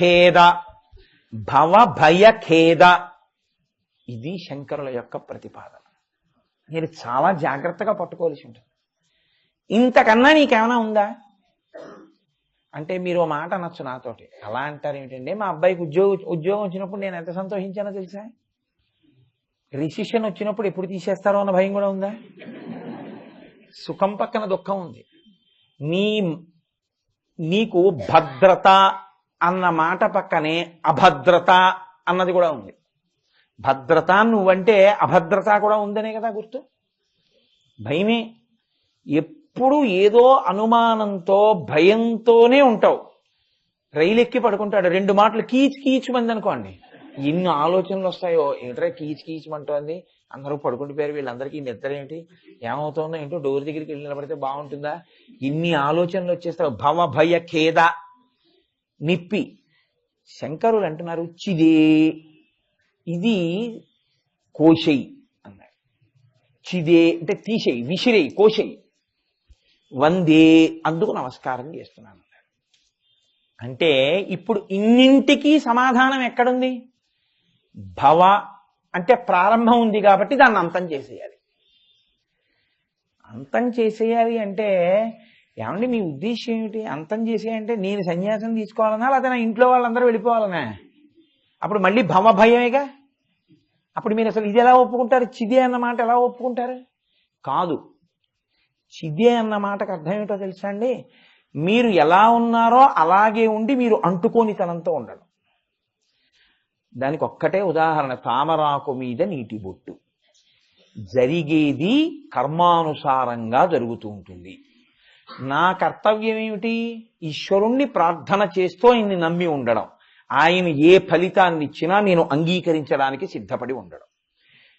ఖేద భవ భయఖేద ఇది శంకరుల యొక్క ప్రతిపాదన. మీరు చాలా జాగ్రత్తగా పట్టుకోవాల్సి ఉంటుంది. ఇంతకన్నా నీకేమైనా ఉందా? అంటే మీరు ఓ మాట అనొచ్చు నాతోటి. అలా అంటారు ఏమిటండి? మా అబ్బాయికి ఉద్యోగం ఉద్యోగం వచ్చినప్పుడు నేను ఎంత సంతోషించానో తెలుసా? రిసిషన్ వచ్చినప్పుడు ఎప్పుడు తీసేస్తారో అన్న భయం కూడా ఉందా? సుఖం పక్కన దుఃఖం ఉంది. నీ నీకు భద్రత అన్న మాట పక్కనే అభద్రత అన్నది కూడా ఉంది. భద్రత నువ్వంటే అభద్రత కూడా ఉందనే కదా గుర్తు? భయమే. ఎప్పుడు ఏదో అనుమానంతో భయంతోనే ఉంటావు. రైలు ఎక్కి పడుకుంటాడు. రెండు మాటలు కీచ్ కీచుమంది అనుకోండి ఎన్ని ఆలోచనలు వస్తాయో ఏంట్రా కీచ్ కీచుమంటోంది అందరూ పడుకుంటుపోయారు వీళ్ళందరికీ నిద్ర ఏంటి ఏమవుతుందో ఏంటో? డోర్ దగ్గరికి వెళ్ళి నిలబడితే బాగుంటుందా? ఇన్ని ఆలోచనలు వచ్చేస్తావు. భవ భయ ఖేద. నిప్పి. శంకరులు అంటున్నారు చిదే ఇది కోశై అన్నాడు. చిదే అంటే తీసేయి విసిరేయి కోశై వందే అందుకు నమస్కారం చేస్తున్నాను అన్నాడు. అంటే ఇప్పుడు ఇన్నింటికీ సమాధానం ఎక్కడుంది? భవ అంటే ప్రారంభం ఉంది కాబట్టి దాన్ని అంతం చేసేయాలి. అంతం చేసేయాలి అంటే ఏమండి మీ ఉద్దేశం ఏమిటి? అంతం చేసేయంటే నేను సన్యాసం తీసుకోవాలన్నా లేదా నా ఇంట్లో వాళ్ళందరూ వెళ్ళిపోవాలనా? అప్పుడు మళ్ళీ భవ భయమేగా? అప్పుడు మీరు అసలు ఇది ఎలా ఒప్పుకుంటారు? చిదే అన్న మాట ఎలా ఒప్పుకుంటారు? కాదు. చిదే అన్న మాటకు అర్థం ఏమిటో తెలుసా అండి? మీరు ఎలా ఉన్నారో అలాగే ఉండి మీరు అంటుకోని తనంతో ఉండడం. దానికి ఒక్కటే ఉదాహరణ. తామరాకు మీద నీటి బొట్టు. జరిగేది కర్మానుసారంగా జరుగుతూ ఉంటుంది. నా కర్తవ్యం ఏమిటి ఈశ్వరుణ్ణి ప్రార్థన చేస్తూ ఆయన్ని నమ్మి ఉండడం. ఆయన ఏ ఫలితాన్ని ఇచ్చినా నేను అంగీకరించడానికి సిద్ధపడి ఉండడం.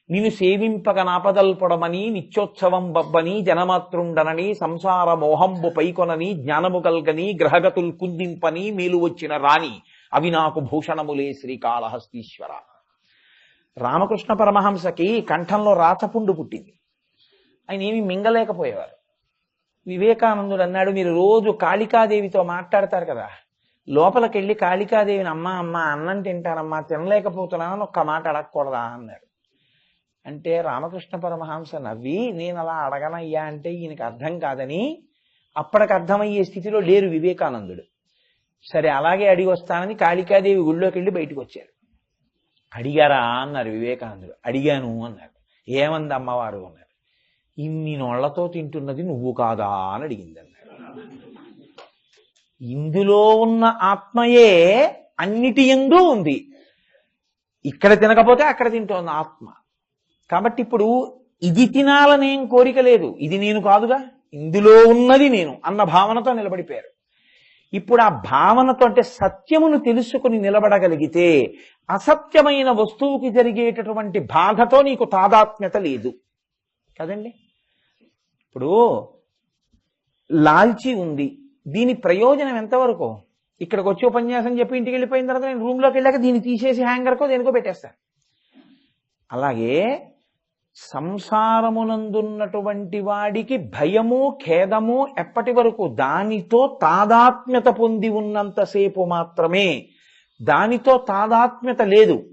నిన్ను సేవింపక నాపదల్పడమని నిత్యోత్సవం బబ్బని జనమాతృండనని సంసార మోహంబు పైకొనని జ్ఞానము కల్గని గ్రహగతుల్ కుందింపని మేలు వచ్చిన రాణి. అవి నాకు భూషణములే శ్రీకాళహస్తీశ్వర. రామకృష్ణ పరమహంసకి కంఠంలో రాచపుండు పుట్టింది. ఆయన ఏమి మింగలేకపోయేవారు. వివేకానందుడు అన్నాడు మీరు రోజు కాళికాదేవితో మాట్లాడతారు కదా. లోపలికెళ్ళి కాళికాదేవిని అమ్మ అమ్మ అన్నం తింటానమ్మా తినలేకపోతున్నానని ఒక్క మాట అడగకూడదా అన్నాడు. అంటే రామకృష్ణ పరమహంస నవ్వి నేను అలా అడగనయ్యా అంటే ఈయనకి అర్థం కాదని అప్పటికి అర్థమయ్యే స్థితిలో లేరు వివేకానందుడు. సరే అలాగే అడిగి వస్తానని కాళికాదేవి గుళ్ళోకి వెళ్ళి బయటకు వచ్చారు అడిగారా? అన్నారు వివేకానందుడు. అడిగాను అన్నారు ఏమంది అమ్మవారు అన్నారు. ఇన్ని నోళ్ళతో తింటున్నది నువ్వు కాదా అని అడిగింది అన్నాడు ఇందులో ఉన్న ఆత్మయే అన్నిటి ఎందు ఉంది. ఇక్కడ తినకపోతే అక్కడ తింటోంది ఆత్మ. కాబట్టి ఇప్పుడు ఇది తినాలనేం కోరిక లేదు. ఇది నేను కాదుగా. ఇందులో ఉన్నది నేను అన్న భావనతో నిలబడిపోయారు. ఇప్పుడు ఆ భావనతో అంటే సత్యమును తెలుసుకుని నిలబడగలిగితే అసత్యమైన వస్తువుకి జరిగేటటువంటి బాధతో నీకు తాదాత్మ్యత లేదు. కదండి? ఇప్పుడు లాల్చి ఉంది. దీని ప్రయోజనం ఎంతవరకు? ఇక్కడికి వచ్చి ఉపన్యాసం చెప్పి ఇంటికి వెళ్ళిపోయిన తర్వాత నేను రూమ్లోకి వెళ్ళాక దీన్ని తీసేసి హ్యాంగర్కో దేనికో పెట్టేస్తాను. అలాగే సంసారమునందున్నటువంటి వాడికి భయము ఖేదము ఎప్పటి వరకు? దానితో తాదాత్మ్యత పొంది ఉన్నంతసేపు మాత్రమే. దానితో తాదాత్మ్యత లేదు.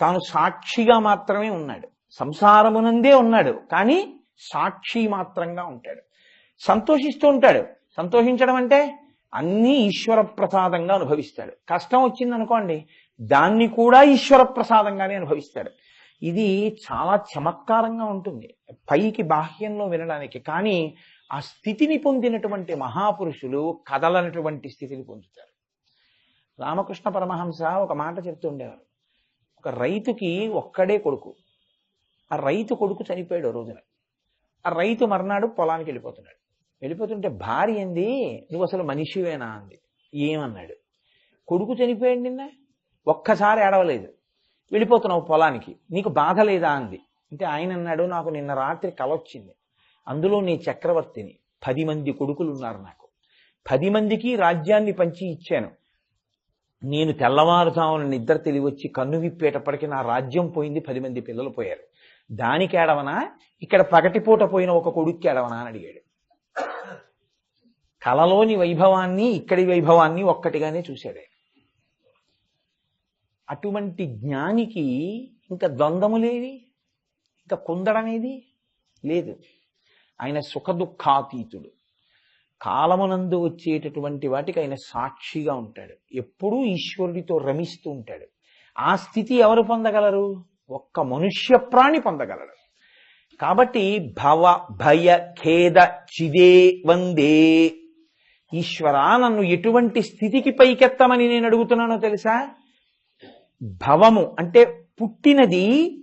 తాను సాక్షిగా మాత్రమే ఉన్నాడు. సంసారమునందే ఉన్నాడు. కానీ సాక్షి మాత్రంగా ఉంటాడు. సంతోషిస్తూ ఉంటాడు. సంతోషించడం అంటే అన్నీ ఈశ్వర ప్రసాదంగా అనుభవిస్తాడు. కష్టం వచ్చింది అనుకోండి దాన్ని కూడా ఈశ్వర ప్రసాదంగానే అనుభవిస్తాడు. ఇది చాలా చమత్కారంగా ఉంటుంది. పైకి బాహ్యంలో వినడానికి. కానీ ఆ స్థితిని పొందినటువంటి మహాపురుషులు కదలనటువంటి స్థితిని పొందుతారు. రామకృష్ణ పరమహంస ఒక మాట చెప్తుండేవారు ఒక రైతుకి ఒక్కడే కొడుకు. ఆ రైతు కొడుకు చనిపోయాడు రోజున. ఆ రైతు మర్నాడు పొలానికి వెళ్ళిపోతున్నాడు. వెళ్ళిపోతుంటే భార్య ఏంది? నువ్వు అసలు మనిషివేనా? అంది. ఏమన్నాడు? కొడుకు చనిపోయాడు నిన్న? ఒక్కసారి ఏడవలేదు. వెళ్ళిపోతున్నావు పొలానికి. నీకు బాధ లేదా? అంది. అంటే ఆయన అన్నాడు నాకు నిన్న రాత్రి కల వచ్చింది. అందులో నీ చక్రవర్తిని పది మంది కొడుకులు ఉన్నారు నాకు. పది మందికి రాజ్యాన్ని పంచి ఇచ్చాను. నేను తెల్లవారుజామున నిద్ర తెలివచ్చి కన్ను విప్పేటప్పటికి నా రాజ్యం పోయింది పది మంది పిల్లలు పోయారు. దానికి ఏడవనా? ఇక్కడ పగటిపూట పోయిన ఒక కొడుక్కి ఏడవనా అని అడిగాడు. కలలోని వైభవాన్ని ఇక్కడి వైభవాన్ని ఒక్కటిగానే చూశాడు. అటువంటి జ్ఞానికి ఇంకా ద్వంద్వములేవి ఇంకా కుందడమేది లేదు. ఆయన సుఖదుఖాతీతుడు. కాలమునందు వచ్చేటటువంటి వాటికి ఆయన సాక్షిగా ఉంటాడు. ఎప్పుడూ ఈశ్వరుడితో రమిస్తూ ఉంటాడు. ఆ స్థితి ఎవరు పొందగలరు? ఒక్క మనుష్య ప్రాణి పొందగలరు కాబట్టి భవ భయ ఖేద చిదే వందే. ఈశ్వరా నన్ను ఎటువంటి స్థితికి పైకెత్తమని నేను అడుగుతున్నానో తెలుసా? భవము అంటే పుట్టినది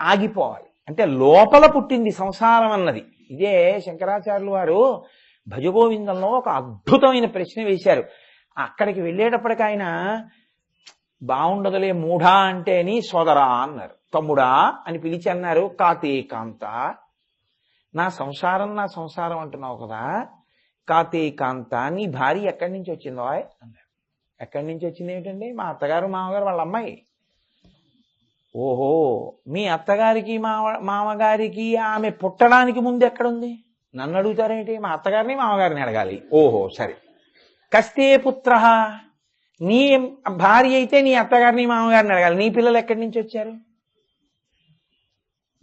ఆగిపోవాలి. అంటే లోపల పుట్టింది సంసారం అన్నది. ఇదే శంకరాచార్యులు వారు భజగోవిందంలో ఒక అద్భుతమైన ప్రశ్న వేశారు. అక్కడికి వెళ్ళేటప్పటికి ఆయన బాగుండదులే మూఢా అంటే అని సోదరా అన్నారు. తమ్ముడా అని పిలిచి అన్నారు కాతే కాంత నా సంసారం నా సంసారం అంటున్నావు కదా కాతే కాంత నీ భార్య ఎక్కడి నుంచి వచ్చిందో అన్నారు. ఎక్కడి నుంచి వచ్చింది ఏమిటండి? మా అత్తగారు మామగారు వాళ్ళ అమ్మాయి. ఓహో మీ అత్తగారికి మామ మామగారికి ఆమె పుట్టడానికి ముందు ఎక్కడుంది? నన్ను అడుగుతారేంటి మా అత్తగారిని మామగారిని అడగాలి. ఓహో సరే. కస్తే పుత్ర? నీ భార్య అయితే నీ అత్తగారిని మామగారిని అడగాలి. నీ పిల్లలు ఎక్కడి నుంచి వచ్చారు?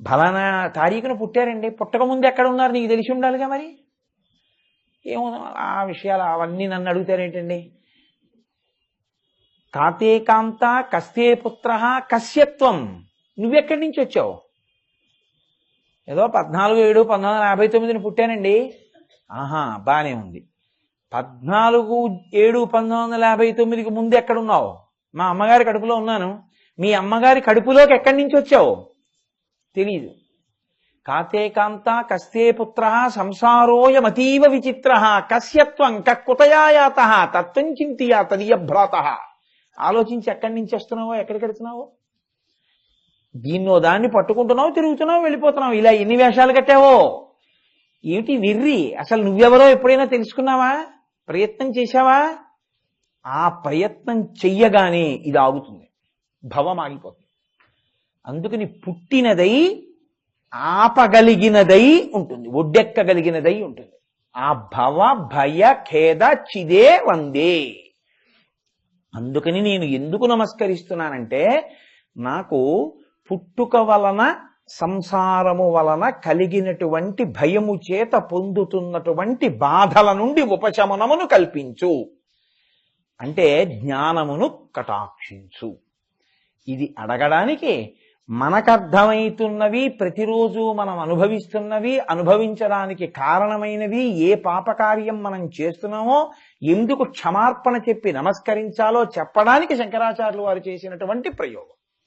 ఫలానా తారీఖున పుట్టారండి. పుట్టక ముందు ఎక్కడ ఉన్నారు? నీకు తెలిసి ఉండాలిగా మరి? ఏమో ఆ విషయాలు అవన్నీ నన్ను అడుగుతారేంటండి? కాతే కాంత కస్తే పుత్ర కశ్యత్వం. నువ్వెక్కడి నుంచి వచ్చావు? ఏదో పద్నాలుగు ఏడు పంతొమ్మిది వందల యాభై తొమ్మిదిని పుట్టానండి. ఆహా బాగానే ఉంది. పద్నాలుగు ఏడు పంతొమ్మిది వందల యాభై తొమ్మిదికి ముందు ఎక్కడున్నావు? మా అమ్మగారి కడుపులో ఉన్నాను. మీ అమ్మగారి కడుపులోకి ఎక్కడి నుంచి వచ్చావు? తెలీదు. కాతే కాంత కస్తే పుత్ర సంసారోయమతీవ విచిత్ర కస్యత్వం కక్కుతయాయాత తత్వం చింతియా తదీయ భ్రాత ఆలోచించి ఎక్కడి నుంచి వస్తున్నావో ఎక్కడికి వెళ్తున్నావో? దీన్నో దాన్ని పట్టుకుంటున్నావు తిరుగుతున్నావు వెళ్ళిపోతున్నావు. ఇలా ఎన్ని వేషాలు కట్టావో? ఏమిటి విర్రి? అసలు నువ్వెవరో ఎప్పుడైనా తెలుసుకున్నావా? ప్రయత్నం చేశావా? ఆ ప్రయత్నం చెయ్యగానే ఇది ఆగుతుంది. భవం ఆగిపోతుంది. అందుకని పుట్టినదై ఆపగలిగినదై ఉంటుంది. ఒడ్డెక్కగలిగినదై ఉంటుంది. ఆ భవ భయ ఖేద చిదే వందే. అందుకని నేను ఎందుకు నమస్కరిస్తున్నానంటే నాకు పుట్టుక వలన సంసారము వలన కలిగినటువంటి భయము చేత పొందుతున్నటువంటి బాధల నుండి ఉపశమనమును కల్పించు. అంటే జ్ఞానమును కటాక్షించు. ఇది అడగడానికి మనకర్థమవుతున్నవి ప్రతిరోజు మనం అనుభవిస్తున్నవి అనుభవించడానికి కారణమైనవి ఏ పాపకార్యం మనం చేస్తున్నామో ఎందుకు క్షమార్పణ చెప్పి నమస్కరించాలో చెప్పడానికి శంకరాచార్యులు వారు చేసినటువంటి ప్రయోగం.